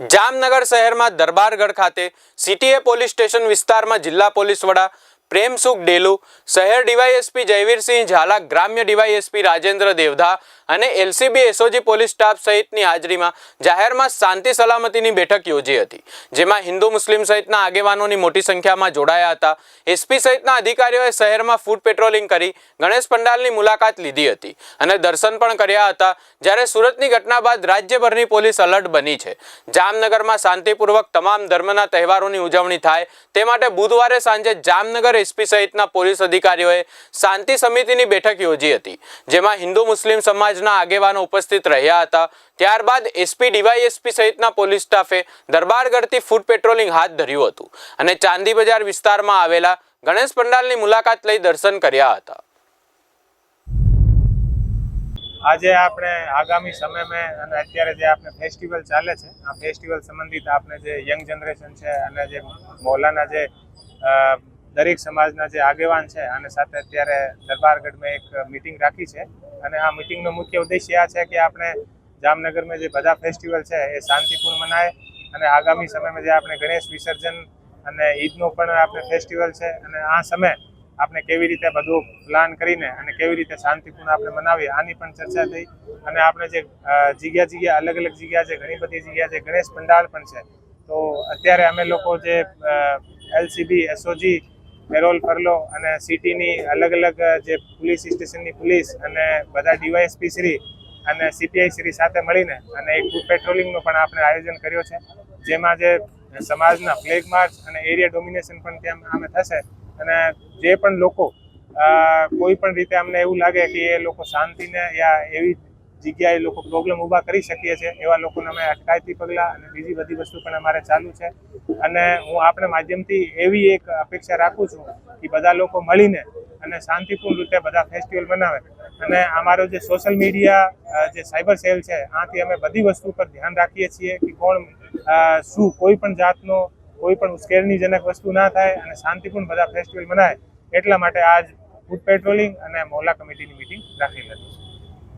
જામનગર શહેરમાં દરબારગઢ ખાતે સીટીએ police station વિસ્તારમાં જિલ્લા પોલીસ વડા પ્રેમસુખ ડેલુ, શહેર ડીવાયએસપી જયવીરસિંહ ઝાલા, ગ્રામ્ય ડીવાયએસપી રાજેન્દ્ર દેવધા અને એલસીબી એસઓજી પોલીસ સ્ટાફ સહિતની હાજરીમાં જાહેરમાં શાંતિ સલામતીની બેઠક યોજી હતી, જેમાં હિન્દુ મુસ્લિમ સહિતના આગેવાનોની મોટી સંખ્યામાં જોડાયા હતા. એસપી સહિતના અધિકારીઓએ શહેરમાં ફૂડ પેટ્રોલિંગ કરી ગણેશ પંડાલની મુલાકાત લીધી હતી અને દર્શન પણ કર્યા હતા, જ્યારે સુરતની ઘટના બાદ રાજ્યભરની પોલીસ અલર્ટ બની છે. જામનગરમાં શાંતિપૂર્વક તમામ ધર્મના તહેવારોની ઉજવણી થાય, તે માટે બુધવારે સાંજે જામનગર એસપી સહિતના પોલીસ અધિકારીઓએ શાંતિ સમિતિની બેઠક યોજી હતી, જેમાં હિન્દુ મુસ્લિમ સમાજના આગેવાનો ઉપસ્થિત રહ્યા હતા. ત્યારબાદ એસપી, ડીવાયએસપી સહિતના પોલીસ સ્ટાફે દરબારગઢથી ફૂડ પેટ્રોલિંગ હાથ ધર્યું હતું અને ચાંદી બજાર વિસ્તારમાં આવેલા ગણેશ પંડાલની મુલાકાત લઈ દર્શન કર્યા હતા. આજે આપણે આગામી સમયમાં અને અત્યારે જે આપણે ફેસ્ટિવલ ચાલે છે, આ ફેસ્ટિવલ સંબંધિત આપણે જે યંગ જનરેશન છે અને જે મોલાના જે દરેક સમાજના જે આગેવાન છે અને સાથે અત્યારે દરબારગઢમાં એક મિટિંગ રાખી છે. અને આ મિટિંગનો મુખ્ય ઉદ્દેશ્ય આ છે કે આપણે જામનગરમાં જે બધા ફેસ્ટિવલ છે એ શાંતિપૂર્ણ મનાય અને આગામી સમયમાં જે આપણે ગણેશ વિસર્જન અને ઈદનો પણ આપણે ફેસ્ટિવલ છે અને આ સમય આપણે કેવી રીતે બધું પ્લાન કરીને અને કેવી રીતે શાંતિપૂર્ણ આપણે મનાવીએ આની પણ ચર્ચા થઈ. અને આપણે જે જગ્યા જગ્યા અલગ અલગ જગ્યા છે, ઘણી બધી જગ્યા છે, ગણેશ પંડાલ પણ છે. તો અત્યારે અમે લોકો જે એલસીબી એસઓજી પેરોલ ફરલો અને સિટીની અલગ અલગ જે પોલીસ સ્ટેશનની પોલીસ અને બધા ડીવાયએસપી શ્રી અને સીપીઆઈ શ્રી સાથે મળીને અને એક ફૂડ પેટ્રોલિંગનું પણ આપણે આયોજન કર્યો છે. જેમાં જે સમાજના ફ્લેગ માર્ચ અને એરિયા ડોમિનેશન પણ ત્યાં આમે થશે. અને જે પણ લોકો કોઈ પણ રીતે અમને એવું લાગે કે એ લોકો શાંતિને યા એવી જગ્યાએ લોકો પ્રોબ્લેમ ઊભા કરી શકીએ છીએ, એવા લોકોને અમે અટકાયતી પગલાં અને બીજી બધી વસ્તુ પણ અમારે ચાલુ છે. અને હું આપણે માધ્યમથી એવી એક અપેક્ષા રાખું છું કે બધા લોકો મળીને અને શાંતિપૂર્ણ રીતે બધા ફેસ્ટિવલ બનાવે અને અમારો જે સોશિયલ મીડિયા જે સાયબર સેલ છે, આથી અમે બધી વસ્તુ પર ધ્યાન રાખીએ છીએ કે કોણ શું, કોઈ પણ જાતનો, કોઈ પણ ઉશ્કેરણીજનક વસ્તુ ના થાય અને શાંતિપૂર્ણ બધા ફેસ્ટિવલ મનાય. એટલા માટે આજ ફૂડ પેટ્રોલિંગ અને મોહલ્લા કમિટીની મિટિંગ રાખેલ હતી.